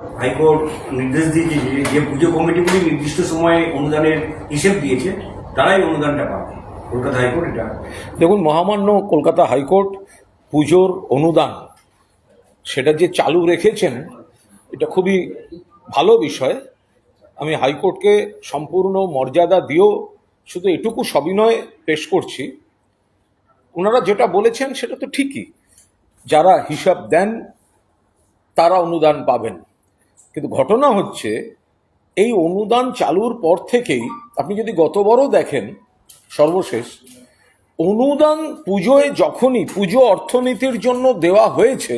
High court নির্দেশ দিয়েছে যে যে পুজো কমিটিগুলি নির্দিষ্ট সময়ে অনুদানের হিসেব দিয়েছে, তারাই অনুদানটা পাবে। কলকাতা হাইকোর্ট এটা দেখুন, মহামান্য কলকাতা হাইকোর্ট পুজোর অনুদান, সেটা যে চালু রেখেছেন, এটা খুবই ভালো বিষয়। আমি হাইকোর্টকে সম্পূর্ণ মর্যাদা দিয়েও শুধু এটুকু সবিনয় পেশ করছি। ওনারা যেটা বলেছেন, সেটা তো ঠিকই। যারা হিসাব দেন, তারা অনুদান পাবেন। কিন্তু ঘটনা হচ্ছে, এই অনুদান চালুর পর থেকেই, আপনি যদি গতবারও দেখেন, সর্বশেষ, অনুদান পুজোয় যখনই পুজো অর্থনীতির জন্য দেওয়া হয়েছে,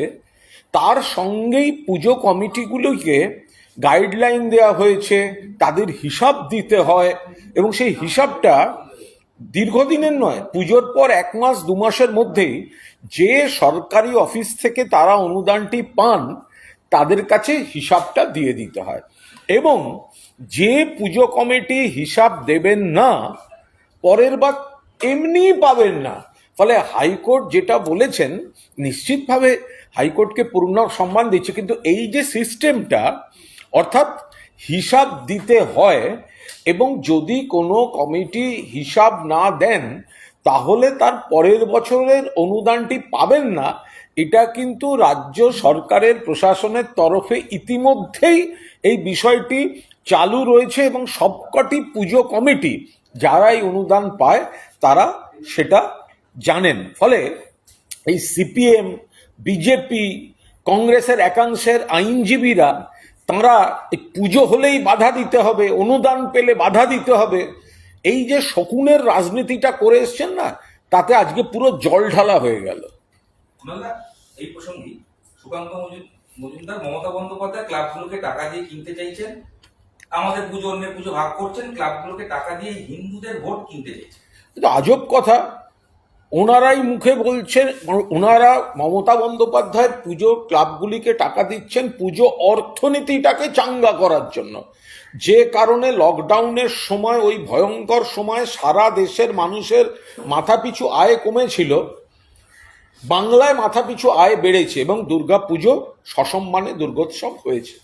তার সঙ্গেই পুজো কমিটিগুলোকে গাইডলাইন দেওয়া হয়েছে, তাদের হিসাব দিতে হয়, এবং সেই হিসাবটা দীর্ঘদিনের নয়, পুজোর পর এক মাস, দু মাসের মধ্যেই যে সরকারি অফিস থেকে তারা অনুদানটি পান তাদের কাছে হিসাবটা দিয়ে দিতে হয়। এবং যে পুজো কমিটি হিসাব দেবেন না, পরের বার এমনিই পাবেন না। ফলে হাইকোর্ট যেটা বলেছেন, নিশ্চিতভাবে হাইকোর্টকে পূর্ণ সম্মান দিচ্ছে, কিন্তু এই যে সিস্টেমটা, অর্থাৎ হিসাব দিতে হয় এবং যদি কোনো কমিটি হিসাব না দেন, তাহলে তার পরের বছরের অনুদানটি পাবেন না এটা কিন্তু রাজ্য সরকারের প্রশাসনের তরফে ইতিমধ্যেই এই বিষয়টি চালু রয়েছে এবং সবকটি পুজো কমিটি যারা এই অনুদান পায় তারা সেটা জানেন। ফলে এই সিপিএম, বিজেপি, কংগ্রেসের একাংশের আইনজীবীরা তারা এই পুজো হলেই বাধা দিতে হবে, অনুদান পেলে বাধা দিতে হবে। এই যে শকুনের রাজনীতিটা করে এসছেন না, তাতে আজকে পুরো জল ঢালা হয়ে গেল। এই প্রসঙ্গে সুকান্ত মজু- মজুমদার মমতা বন্দ্যোপাধ্যায় ক্লাবগুলোকে টাকা দিয়ে কিনতে চাইছেন। আমাদের পুজো, অন্যের পুজো ভাগ করছেন, ক্লাবগুলোকে টাকা দিয়ে হিন্দুদের ভোট কিনতে চাইছেন। কিন্তু আজব কথা, ওনারাই মুখে বলছেন, ওনারা মমতা বন্দ্যোপাধ্যায়ের পুজো ক্লাবগুলিকে টাকা দিচ্ছেন পুজো অর্থনীতিটাকে চাঙ্গা করার জন্য। যে কারণে লকডাউনের সময়, ওই ভয়ঙ্কর সময় সারা দেশের মানুষের মাথাপিছু আয় কমেছিল। বাংলায় মাথাপিছু আয় বেড়েছে এবং দুর্গা পুজো সসম্মানে দুর্গোৎসব হয়েছে।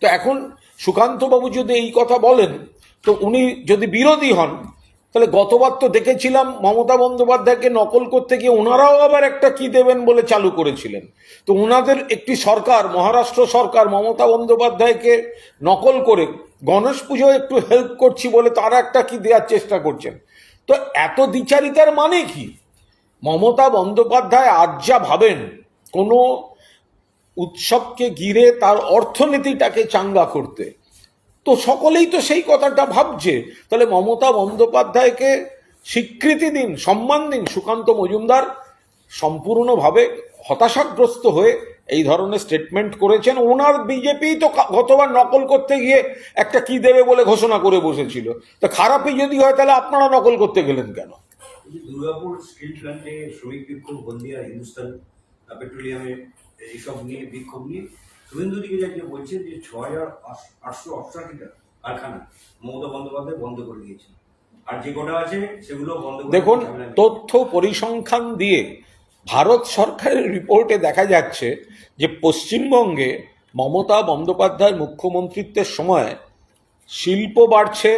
তো এখন সুকান্তবাবু যদি এই কথা বলেন, তো উনি যদি বিরোধী হন, তাহলে গতবার তো দেখেছিলাম মমতা বন্দ্যোপাধ্যায়কে নকল করতে গিয়ে ওনারাও আবার একটা কি দেবেন বলে চালু করেছিলেন। তো ওনাদের একটি সরকার, মহারাষ্ট্র সরকার মমতা বন্দ্যোপাধ্যায়কে নকল করে গণেশ পুজো একটু হেল্প করছি বলে তারা একটা কি দেওয়ার চেষ্টা করছেন। তো এত দ্বিচারিতার মানে কি? মমতা বন্দ্যোপাধ্যায় আজ যা ভাবেন, কোনো উৎসবকে ঘিরে তার অর্থনীতিটাকে চাঙ্গা করতে। তো সকলেই তো সেই কথাটা ভাবছে। তাহলে মমতা বন্দ্যোপাধ্যায়কে স্বীকৃতি দিন, সম্মান দিন সুকান্ত মজুমদার, সম্পূর্ণভাবে হতাশাগ্রস্ত হয়ে এই ধরনের স্টেটমেন্ট করেছেন। ওনার বিজেপি তো গতবার নকল করতে গিয়ে একটা কি দেবে বলে ঘোষণা করে বসেছিল। তো খারাপই যদি হয়, তাহলে আপনারা নকল করতে গেলেন কেন? দুর্গাপুর স্টিল প্ল্যান্টে শ্রমিক বিক্ষোভ হলদিয়া হিন্দুস্তান পেট্রোলিয়ামে এইসব নিয়ে বিক্ষোভ নিয়ে শুভেন্দু দিকে যাকে বলছেন যে ছ হাজার আটশো অষ্টাশিটা কারখানা মমতা বন্দ্যোপাধ্যায় বন্ধ করে দিয়েছে আর যে কটা আছে সেগুলো বন্ধ দেখুন তথ্য পরিসংখ্যান দিয়ে ভারত সরকারের রিপোর্টে দেখা যাচ্ছে যে পশ্চিমবঙ্গে মমতা বন্দ্যোপাধ্যায়ের মুখ্যমন্ত্রিত্বের সময় শিল্প বাড়ছে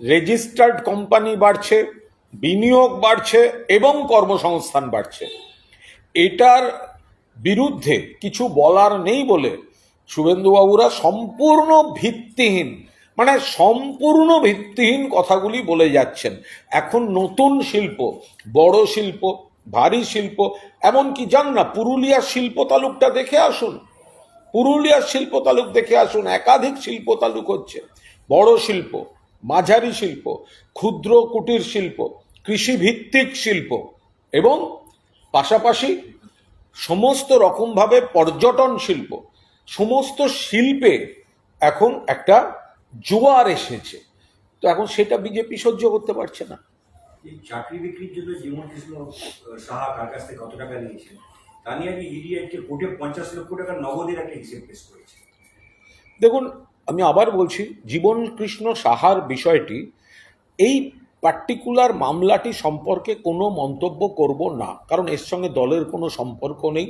রেজিস্টার্ড কোম্পানি বাড়ছে বিনিয়োগ বাড়ছে এবং কর্মসংস্থান বাড়ছে। এটার বিরুদ্ধে কিছু বলার নেই বলে শুভেন্দুবাবুরা সম্পূর্ণ ভিত্তিহীন মানে সম্পূর্ণ ভিত্তিহীন কথাগুলি বলে যাচ্ছেন। এখন নতুন শিল্প, বড় শিল্প, ভারী শিল্প, এমনকি যান না, পুরুলিয়ার শিল্প তালুকটা দেখে আসুন। পুরুলিয়ার শিল্প তালুক দেখে আসুন, একাধিক শিল্প তালুক হচ্ছে। বড় শিল্প মাঝারি শিল্প ক্ষুদ্র কুটির শিল্প কৃষিভিত্তিক শিল্প এবং পাশাপাশি সমস্ত রকমভাবে পর্যটন শিল্প সমস্ত শিল্পে এখন একটা জোয়ার এসেছে। তো এখন সেটা বিজেপি সহ্য করতে পারছে না। এই চাকরি বিক্রির জন্য জীবন কৃষ্ণ সাহা কার কাছ থেকে কত টাকা নিয়েছেন তা নিয়ে ইডি আজকে কোর্টে পঞ্চাশ লক্ষ টাকা নগদের একটা হিসেব পেশ করেছে। দেখুন আমি আবার বলছি, জীবন কৃষ্ণ সাহার বিষয়টি, এই পার্টিকুলার মামলাটি সম্পর্কে কোনো মন্তব্য করব না, কারণ এর সঙ্গে দলের কোনো সম্পর্ক নেই,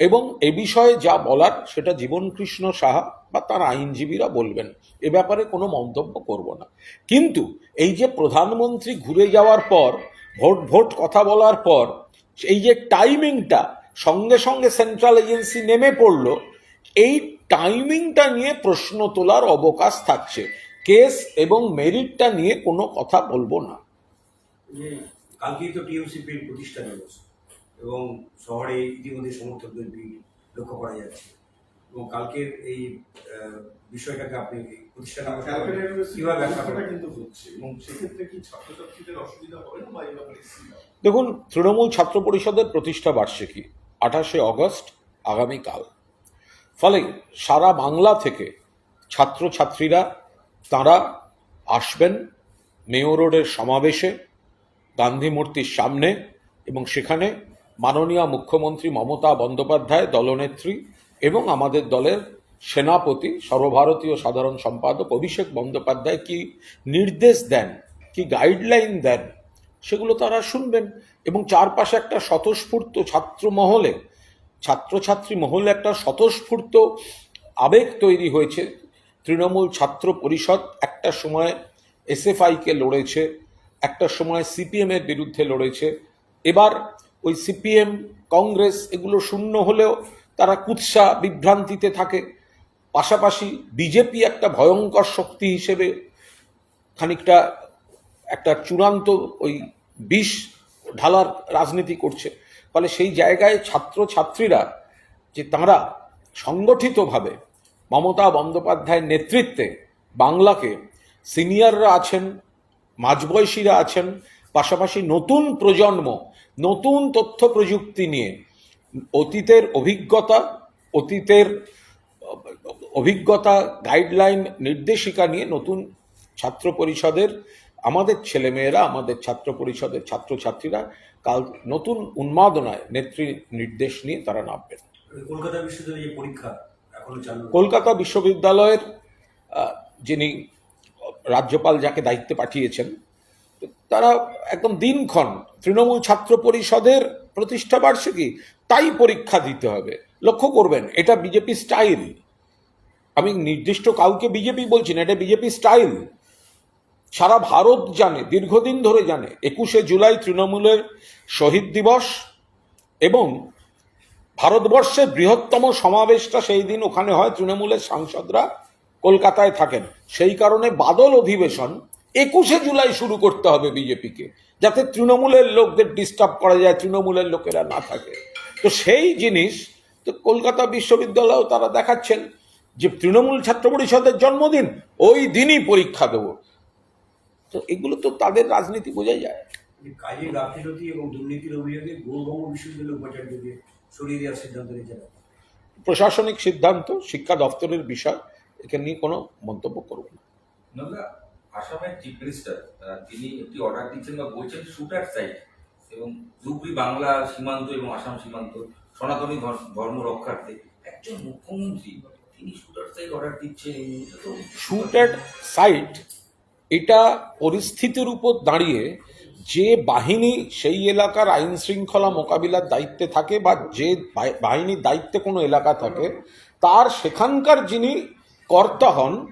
এবং এ বিষয়ে যা বলার সেটা জীবন কৃষ্ণ সাহা বা তার আইনজীবীরা বলবেন। এ ব্যাপারে কোনো মন্তব্য করব না। কিন্তু এই যে প্রধানমন্ত্রী ঘুরে যাওয়ার পর, ভোট ভোট কথা বলার পর, এই যে টাইমিংটা সঙ্গে সঙ্গে সেন্ট্রাল এজেন্সি নেমে পড়ল, এই টাইমিংটা নিয়ে প্রশ্ন তোলার অবকাশ থাকছে। কেস এবং মেরিটটা নিয়ে কোনো কথা বলব না। কালকেই তো টিএমসিপির প্রতিষ্ঠা দিবস এবং শহরে ইতিমধ্যে সমর্থকদের ভিড় লক্ষ্য করা যাচ্ছে। এবং কালকের এই বিষয়টাকে আপনি প্রতিষ্ঠা কীভাবে ব্যাখ্যা করেন? এবং সেক্ষেত্রে কি ছাত্রছাত্রীদের অসুবিধা হবে না বা এই ব্যাপারে দেখুন তৃণমূল ছাত্র পরিষদের প্রতিষ্ঠা বার্ষিকী আঠাশে অগস্ট আগামীকাল। ফলে সারা বাংলা থেকে ছাত্রছাত্রীরা, তারা আসবেন মেয়র রোডের সমাবেশে, গান্ধী মূর্তির সামনে এবং সেখানে মাননীয় মুখ্যমন্ত্রী মমতা বন্দ্যোপাধ্যায় দলনেত্রী এবং আমাদের দলের সেনাপতি, সর্বভারতীয় সাধারণ সম্পাদক অভিষেক বন্দ্যোপাধ্যায় কি নির্দেশ দেন, কি গাইডলাইন দেন, সেগুলো তারা শুনবেন এবং চারপাশে একটা স্বতঃস্ফূর্ত ছাত্র মহলে ছাত্রছাত্রী মহলে একটা স্বতঃস্ফূর্ত আবেগ তৈরি হয়েছে। তৃণমূল ছাত্র পরিষদ একটা সময় এসএফআইকে লড়েছে, একটা সময় সিপিএমের বিরুদ্ধে লড়েছে। এবার ওই সিপিএম, কংগ্রেস এগুলো শূন্য হলেও তারা কুৎসা বিভ্রান্তিতে থাকে। পাশাপাশি বিজেপি একটা ভয়ঙ্কর শক্তি হিসেবে খানিকটা একটা চূড়ান্ত ওই বিষ ঢালার রাজনীতি করছে। ফলে সেই জায়গায় ছাত্র ছাত্রীরা যে তাঁরা সংগঠিতভাবে মমতা বন্দ্যোপাধ্যায়ের নেতৃত্বে বাংলাকে সিনিয়ররা আছেন, মাঝবয়সীরা আছেন, পাশাপাশি নতুন প্রজন্ম, নতুন তথ্য প্রযুক্তি নিয়ে অতীতের অভিজ্ঞতা অতীতের অভিজ্ঞতা গাইডলাইন নির্দেশিকা নিয়ে নতুন ছাত্র পরিষদের আমাদের ছেলেমেয়েরা আমাদের ছাত্র পরিষদের ছাত্রছাত্রীরা কাল নতুন উন্মাদনায় নেত্রী নির্দেশ নিয়ে তারা নামবেন। কলকাতা বিশ্ববিদ্যালয়ের পরীক্ষা কলকাতা বিশ্ববিদ্যালয়ের যিনি রাজ্যপাল যাকে দায়িত্বে পাঠিয়েছেন তারা একদম দিনক্ষণ তৃণমূল ছাত্র পরিষদের প্রতিষ্ঠা বার্ষিকী তাই পরীক্ষা দিতে হবে। লক্ষ্য করবেন এটা বিজেপি স্টাইল। আমি নির্দিষ্ট কাউকে বিজেপি বলছি না এটা বিজেপি স্টাইল। সারা ভারত জানে, দীর্ঘদিন ধরে জানে, একুশে জুলাই তৃণমূলের শহীদ দিবস এবং ভারতবর্ষের বৃহত্তম সমাবেশটা সেই দিন ওখানে হয়, তৃণমূলের সাংসদরা কলকাতায় থাকেন। সেই কারণে বাদল অধিবেশন একুশে জুলাই শুরু করতে হবে বিজেপিকে, যাতে তৃণমূলের লোকদের ডিস্টার্ব করা যায়, তৃণমূলের লোকেরা না থাকে। তো সেই জিনিস তো কলকাতা বিশ্ববিদ্যালয়েও তারা দেখাচ্ছেন যে তৃণমূল ছাত্র পরিষদের জন্মদিন, ওই দিনই পরীক্ষা দেব। তো এগুলো তো তাদের রাজনীতি বোঝাই যায়। যে কাজে গাফিলতি এবং দুর্নীতির অভিযোগে গৌরবঙ্গ বিশ্ববিদ্যালয় উপাচার্যকে সরিয়ে দেওয়ার সিদ্ধান্ত নিয়েছে প্রশাসনিক সিদ্ধান্ত শিক্ষা দপ্তরের বিষয় এখানে নিয়ে কোনো মন্তব্য করব না। আসামের চিফ মিনিস্টার তিনি একটি অর্ডার দিচ্ছেন বা বলছেন শুটার সাইট এবং ধুবড়ি বাংলা সীমান্ত এবং আসাম সীমান্ত সনাতনী ধর- ধর্ম রক্ষার্থে একজন মুখ্যমন্ত্রী তিনি শুটার সাইট অর্ডার দিচ্ছেন শুটেড সাইট এটা পরিস্থিতির উপর দাঁড়িয়ে যে বাহিনী সেই এলাকার আইন শৃঙ্খলা মোকাবিলার দায়িত্বে থাকে বা যে বাহি- বাহিনীর দায়িত্বে কোনো এলাকা থাকে, তার সেখানকার যিনি কর্তা হন,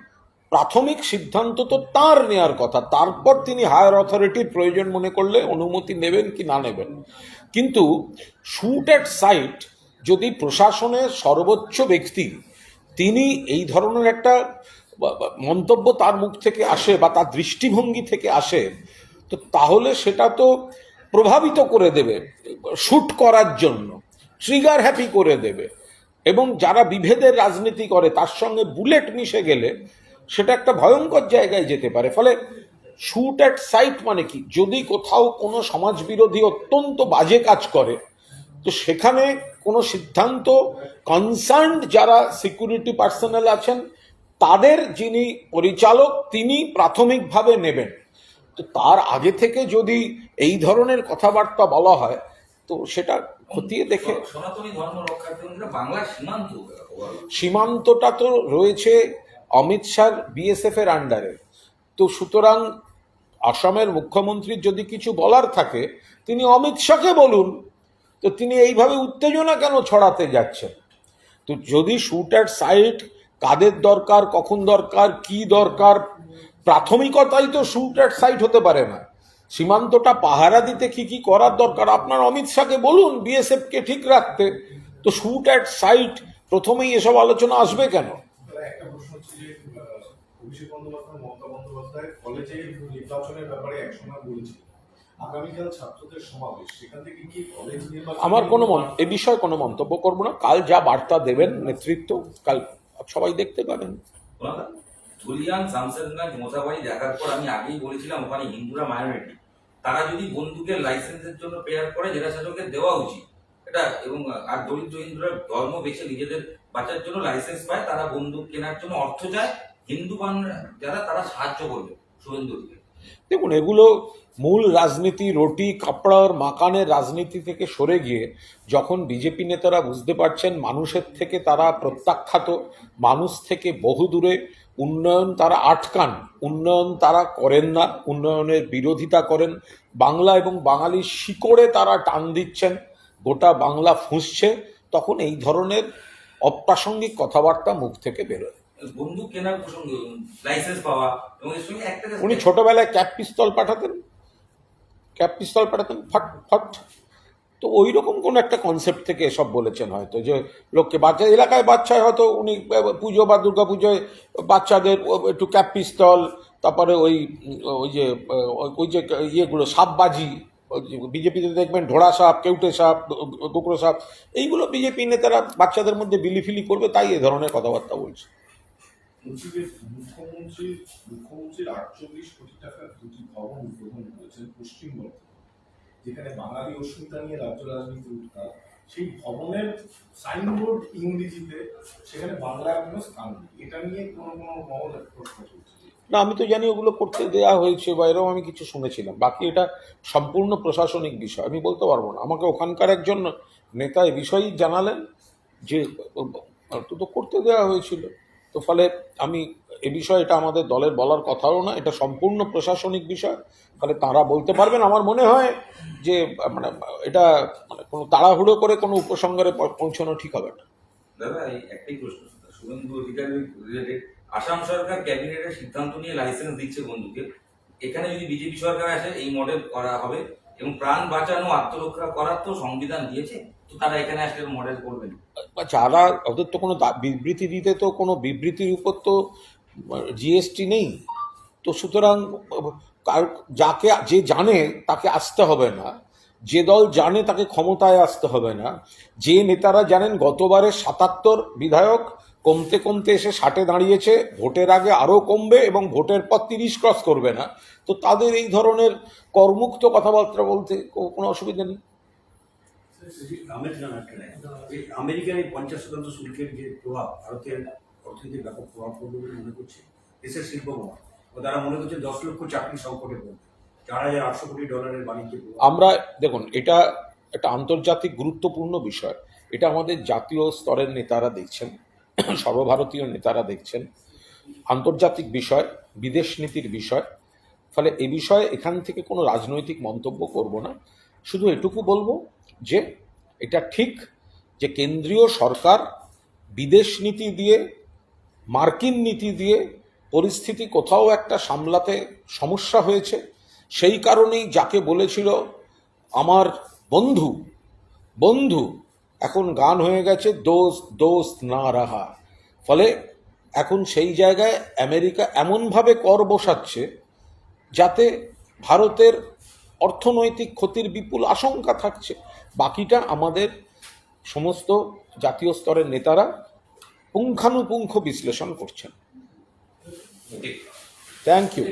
প্রাথমিক সিদ্ধান্ত তো তার নেয়ার কথা। তারপর তিনি হায়ার অথরিটির প্রয়োজন মনে করলে অনুমতি নেবেন কি না নেবেন। কিন্তু শুট অ্যাট সাইট যদি প্রশাসনের সর্বোচ্চ ব্যক্তি, তিনি এই ধরনের একটা মন্তব্য তার মুখ থেকে আসে বা তার দৃষ্টিভঙ্গি থেকে আসে, তো তাহলে সেটা তো প্রভাবিত করে দেবে, শুট করার জন্য ট্রিগার হ্যাপি করে দেবে। এবং যারা বিভেদের রাজনীতি করে, তার সঙ্গে বুলেট মিশে গেলে সেটা একটা ভয়ঙ্কর জায়গায় যেতে পারে। ফলে শুট অ্যাট সাইট মানে কি? যদি কোথাও কোনো সমাজবিরোধী অত্যন্ত বাজে কাজ করে, তো সেখানে কোনো সিদ্ধান্ত কনসার্ন যারা সিকিউরিটি পার্সোনাল আছেন তাদের যিনি পরিচালক তিনি প্রাথমিকভাবে নেবেন। তো তার আগে থেকে যদি এই ধরনের কথাবার্তা বলা হয় তো সেটা খতিয়ে দেখে সীমান্তটা তো রয়েছে অমিত শাহ বিএসএফ এর আন্ডারে তো সুতরাং আসামের মুখ্যমন্ত্রীর যদি কিছু বলার থাকে তিনি অমিত শাহকে বলুন। তো তিনি এইভাবে উত্তেজনা কেন ছড়াতে যাচ্ছেন? তো যদি শুট অ্যাট সাইট কাদের দরকার কখন দরকার কি দরকার? প্রাথমিকতাই তো শুট অ্যাট সাইট হতে পারে না। সীমান্তটা পাহারা দিতে কি কি করার দরকার? আপনার অমিত শাহকে বলুন বিএসএফকে ঠিক রাখতে। তো শুট অ্যাট সাইট প্রথমেই এসব আলোচনা আসবে কেন? আমার কোনো এ বিষয়ে কোনো মন্তব্য করব না। কাল যা বার্তা দেবেন নেতৃত্ব কাল সবাই দেখতে পাবেন। ধুলিয়ান শামসেরগঞ্জ মোথাবাড়ি দেখার পর আমি আগেই বলেছিলাম ওখানে হিন্দুরা মাইনরিটি তারা যদি বন্দুকের লাইসেন্সের জন্য প্রেয়ার করে জেলা শাসকের দেওয়া উচিত। এটা এবং আর দরিদ্র হিন্দুরা ধর্ম বেছে নিজেদের বাঁচার জন্য লাইসেন্স পায়, তারা বন্দুক কেনার জন্য অর্থ চায়। হিন্দু যারা, তারা সাহায্য করবে শুভেন্দু অধিকারী। দেখুন, এগুলো মূল রাজনীতি, রুটি, কাপড়ার মাকানের রাজনীতি থেকে সরে গিয়ে যখন বিজেপি নেতারা বুঝতে পারছেন মানুষের থেকে তারা প্রত্যাখ্যাত, মানুষ থেকে বহু দূরে উন্নয়ন তারা আটকান, উন্নয়ন তারা করেন না, উন্নয়নের বিরোধিতা করেন, বাংলা এবং বাঙালির শিকড়ে তারা টান দিচ্ছেন, গোটা বাংলা ফুঁসছে, তখন এই ধরনের অপ্রাসঙ্গিক কথাবার্তা মুখ থেকে বেরোয়। বন্দুক কেনার প্রসঙ্গে লাইসেন্স পাওয়া এবং এর সঙ্গে একটা উনি ছোটবেলায় ক্যাপ পিস্তল পাঠাতেন। ক্যাপ পিস্তল পাঠাতেন ফট ফট। তো ওই রকম কোন একটা কনসেপ্ট থেকে এসব বলেছেন হয়তো যে লোককে বাচ্চা এলাকায় বাচ্চায় হয়তো উনি পুজো বা দুর্গা পুজোয় বাচ্চাদের একটু ক্যাপ পিস্তল তারপরে ওই ওই যে ওই যে ইয়েগুলো সাপবাজি বিজেপিতে দেখবেন ঘোড়া সাপ কেউটে সাপ কুকুরো সাপ এইগুলো বিজেপি নেতারা বাচ্চাদের মধ্যে বিলিফিলি করবে তাই এ ধরনের কথাবার্তা বলছে। মুখ্যমন্ত্রীর আটচল্লিশ কোটি টাকার দুটি ভবন উদ্বোধন করেছেন যেখানে বাঙালি অস্মিতা নিয়ে রাজ্য উত্তাপ সেই ভবনের সাইনবোর্ড ইংরেজিতে, সেখানে কোনো স্থান নেই। এটা নিয়ে কোনো কোনো মহল প্রশ্ন না, আমি তো জানি ওগুলো করতে দেয়া হয়েছে, বা এরকম আমি কিছু শুনেছিলাম। বাকি এটা সম্পূর্ণ প্রশাসনিক বিষয়, আমি বলতে পারব না। আমাকে ওখানকার একজন নেতা এ বিষয়েই জানালেন যে তো করতে দেওয়া হয়েছিল। তো ফলে আমি এ বিষয়ে এটা আমাদের দলের বলার কথাও না, এটা সম্পূর্ণ প্রশাসনিক বিষয়। ফলে তারা বলতে পারবেন আমার মনে হয় যে মানে এটা মানে কোনো তাড়াহুড়ো করে কোনো উপসংহারে পৌঁছানো ঠিক হবে না। দাদা একটাই প্রশ্ন। আসাম সরকার ক্যাবিনেটের সিদ্ধান্ত নিয়ে লাইসেন্স দিচ্ছে বন্ধুকে। এখানে যদি বিজেপি সরকার আসে, এই মডেল করা হবে এবং প্রাণ বাঁচানো, আত্মরক্ষা করার তো সংবিধান দিয়েছে। যারা ওদের তো কোনো বিবৃতি দিতে তো কোনো বিবৃতির উপর তো জিএসটি নেই। তো সুতরাং কার যাকে যে জানে তাকে আসতে হবে না। যে দল জানে তাকে ক্ষমতায় আসতে হবে না। যে নেতারা জানেন গতবারে সাতাত্তর বিধায়ক কমতে কমতে এসে ষাটে দাঁড়িয়েছে, ভোটের আগে আরও কমবে এবং ভোটের পর তিরিশ ক্রস করবে না। তো তাদের এই ধরনের করমুক্ত কথাবার্তা বলতে কোনো অসুবিধা নেই। আমেরিকার এই পঞ্চাশ শতাংশ শুল্কের যে প্রভাব, ভারতের অর্থনীতিতে ব্যাপক প্রভাব পড়বে বলে মনে করছে দেশের শিল্প ও তারা মনে করছে দশ লক্ষ চাকরি সংকটে পড়বে। চার হাজার আটশো কোটি ডলারের বাণিজ্য আমরা, দেখুন, এটা একটা আন্তর্জাতিক গুরুত্বপূর্ণ বিষয়। এটা আমাদের জাতীয় স্তরের নেতারা দেখছেন, সর্বভারতীয় নেতারা দেখছেন। আন্তর্জাতিক বিষয়, বিদেশ নীতির বিষয়। ফলে এ বিষয়ে এখান থেকে কোনো রাজনৈতিক মন্তব্য করব না। শুধু এটুকু বলব যে এটা ঠিক যে কেন্দ্রীয় সরকার বিদেশ নীতি দিয়ে, মার্কিন নীতি দিয়ে পরিস্থিতি কোথাও একটা সামলাতে সমস্যা হয়েছে। সেই কারণেই যাকে বলেছিল আমার বন্ধু বন্ধু, এখন গান হয়ে গেছে দোস্ত দোস্ত না রাহা। ফলে এখন সেই জায়গায় আমেরিকা এমনভাবে কর বসাচ্ছে যাতে ভারতের অর্থনৈতিক ক্ষতির বিপুল আশঙ্কা থাকছে। বাকিটা আমাদের সমস্ত জাতীয় স্তরের নেতারা পুঙ্খানুপুঙ্খ বিশ্লেষণ করছেন। Thank you